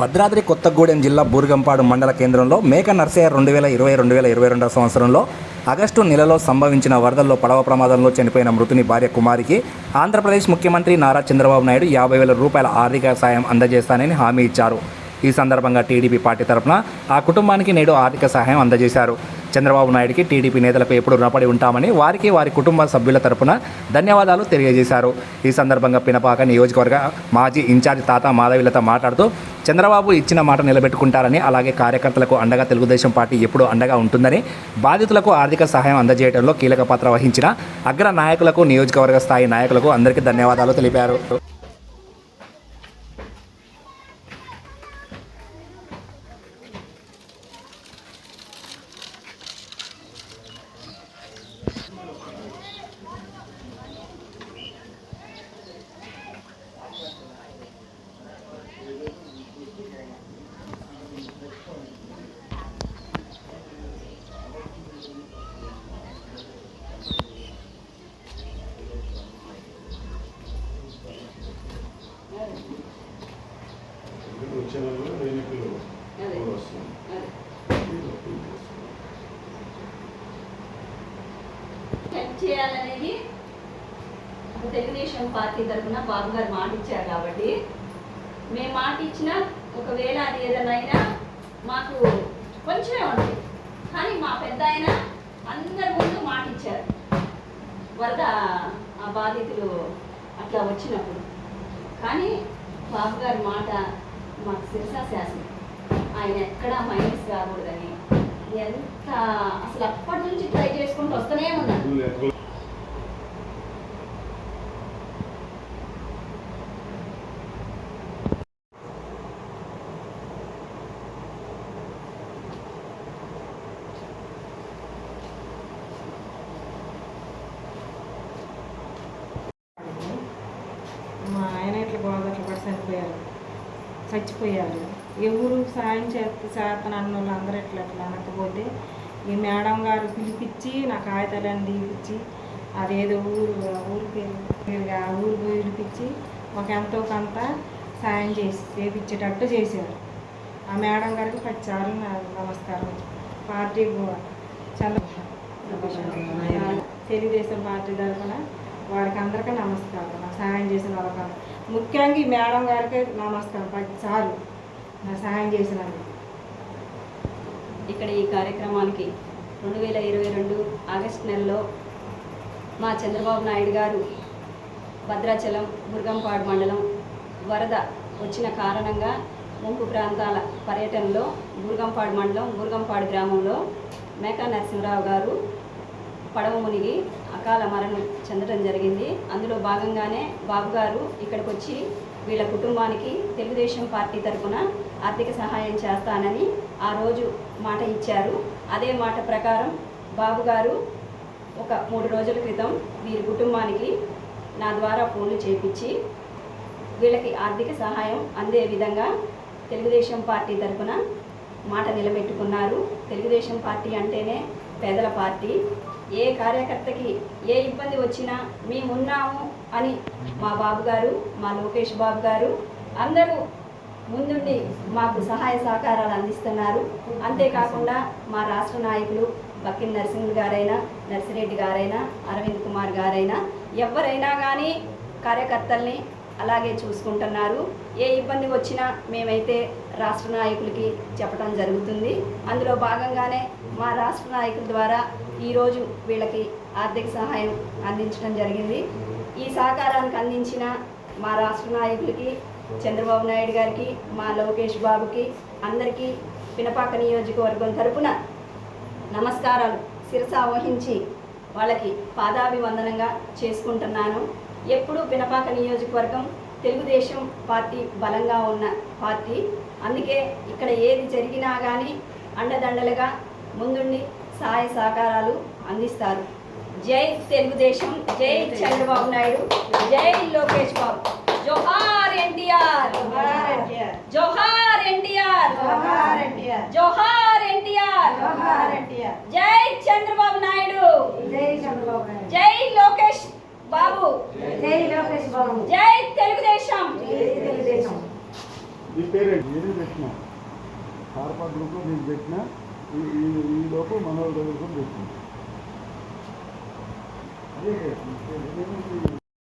భద్రాద్రి కొత్తగూడెం జిల్లా బూర్గంపాడు మండల కేంద్రంలో మేక నర్సయ్య రెండు వేల ఇరవై రెండు వేల ఇరవై రెండవ సంవత్సరంలో ఆగస్టు నెలలో సంభవించిన వరదల్లో పడవ ప్రమాదంలో చనిపోయిన మృతుని భార్య కుమారికి ఆంధ్రప్రదేశ్ ముఖ్యమంత్రి నారా చంద్రబాబు నాయుడు యాభై వేల రూపాయల ఆర్థిక సాయం అందజేస్తానని హామీ ఇచ్చారు. ఈ సందర్భంగా టీడీపీ పార్టీ తరఫున ఆ కుటుంబానికి నేడు ఆర్థిక సహాయం అందజేశారు. చంద్రబాబు నాయుడికి టీడీపీ నేతలపై ఎప్పుడు రుణపడి ఉంటామని వారికి వారి కుటుంబ సభ్యుల తరపున ధన్యవాదాలు తెలియజేశారు. ఈ సందర్భంగా పినపాక నియోజకవర్గ మాజీ ఇన్ఛార్జ్ తాత మాధవిలత మాట్లాడుతూ చంద్రబాబు ఇచ్చిన మాట నిలబెట్టుకుంటారని అలాగే కార్యకర్తలకు అండగా తెలుగుదేశం పార్టీ ఎప్పుడూ అండగా ఉంటుందని బాధితులకు ఆర్థిక సహాయం అందజేయడంలో కీలక పాత్ర వహించిన అగ్ర నాయకులకు నియోజకవర్గ స్థాయి నాయకులకు అందరికీ ధన్యవాదాలు తెలిపారు. చేయాలనేది తెలుగుదేశం పార్టీ తరఫున బాబు గారు మాట ఇచ్చారు కాబట్టి. మేము మాట ఇచ్చిన ఒకవేళ అది ఏదైనా అయినా మాకు కొంచెమే ఉంది. కానీ మా పెద్ద ఆయన అందరి ముందు మాట ఇచ్చారు. వరద ఆ బాధితులు అట్లా వచ్చినప్పుడు. కానీ బాబు గారి మాట మాకు శిరసా శాసనం. ఆయన ఎక్కడా మైనస్ కాకూడదని ఎంత? అసలు అప్పటి నుంచి ట్రై చేసుకుంటూ వస్తూనే ఉన్నాను చచ్చిపోయారు ఎవరు సాయం చేస్తే చేతన అన్న వాళ్ళు అందరూ ఇట్లా ఇట్లా అనకపోతే ఈ మేడం గారు పిలిపించి నా కాగితాలన్నీ తీపిచ్చి అదేదో ఊరు ఊరి పేరు ఆ ఊరు పిలిపించి ఒక ఎంతో కొంత సాయం చేసి చేపించేటట్టు చేశారు. ఆ మేడం గారికి పచ్చారు నమస్కారం. పార్టీ చంద్ర తెలుగుదేశం పార్టీ తరఫున వారికి అందరికీ నమస్కారం. నాకు సహాయం చేసిన వాళ్ళకి ముఖ్యంగా ఈ మేడం గారికి నమస్కారం. పదిసార్లు నా సహాయం చేసినందుకు. ఇక్కడ ఈ కార్యక్రమానికి రెండు వేల ఇరవై రెండు ఆగస్టు నెలలో మా చంద్రబాబు నాయుడు గారు భద్రాచలం మురుగంపాడు మండలం వరద వచ్చిన కారణంగా ముంపు ప్రాంతాల పర్యటనలో మురుగంపాడు మండలం మురుగంపాడు గ్రామంలో మేకా నరసింహరావు గారు పడవ మునిగి అకాల మరణం చెందడం జరిగింది. అందులో భాగంగానే బాబు గారు ఇక్కడికి వచ్చి వీళ్ళ కుటుంబానికి తెలుగుదేశం పార్టీ తరఫున ఆర్థిక సహాయం చేస్తానని ఆ రోజు మాట ఇచ్చారు. అదే మాట ప్రకారం బాబు గారు ఒక మూడు రోజుల క్రితం వీరి కుటుంబానికి నా ద్వారా ఫోన్లు చేపించి వీళ్ళకి ఆర్థిక సహాయం అందే విధంగా తెలుగుదేశం పార్టీ తరఫున మాట నిలబెట్టుకున్నారు. తెలుగుదేశం పార్టీ అంటేనే పేదల పార్టీ. ఏ కార్యకర్తకి ఏ ఇబ్బంది వచ్చినా మేమున్నాము అని మా బాబు గారు మా లోకేష్ బాబు గారు అందరూ ముందుండి మాకు సహాయ సహకారాలు అందిస్తున్నారు. అంతేకాకుండా మా రాష్ట్ర నాయకులు బక్కిన నరసింహ్ గారైనా నర్సిరెడ్డి గారైనా అరవింద్ కుమార్ గారైనా ఎవరైనా కానీ కార్యకర్తల్ని అలాగే చూసుకుంటున్నారు. ఏ ఇబ్బంది వచ్చినా మేమైతే రాష్ట్ర నాయకులకి చెప్పడం జరుగుతుంది. అందులో భాగంగానే మా రాష్ట్ర నాయకుల ద్వారా ఈరోజు వీళ్ళకి ఆర్థిక సహాయం అందించడం జరిగింది. ఈ సహకారానికి అందించిన మా రాష్ట్ర నాయకులకి చంద్రబాబు నాయుడు గారికి మా లోకేష్ బాబుకి అందరికీ పినపాక నియోజకవర్గం తరపున నమస్కారాలు శిరస వహించి వాళ్ళకి పాదాభివందనంగా చేసుకుంటున్నాను. ఎప్పుడూ పినపాక నియోజకవర్గం తెలుగుదేశం పార్టీ బలంగా ఉన్న పార్టీ. అందుకే ఇక్కడ ఏది జరిగినా కానీ అండదండలుగా ముందుండి సహాయ సహకారాలు అందిస్తారు. జై తెలుగుదేశం జై చంద్రబాబు నాయుడు జై లోకేష్ బాబు. జోహార్ ఎన్టీఆర్. జోహార్ ఎన్టీఆర్. జోహార్ ఎన్టీఆర్. జై చంద్రబాబు నాయుడు. జై బాబు. జై లోకేష్ బాబు. జై తెలుగుదేశం. తెలుగుదేశం. నీ పేరేంటి? నేనే పెట్టిన? కార్పా గ్రూప్లో నేను పెట్టిన? ఈ ఈ- ఈ లోపు మనోహర్ దగ్గర కూడా పెట్టిన? అదే.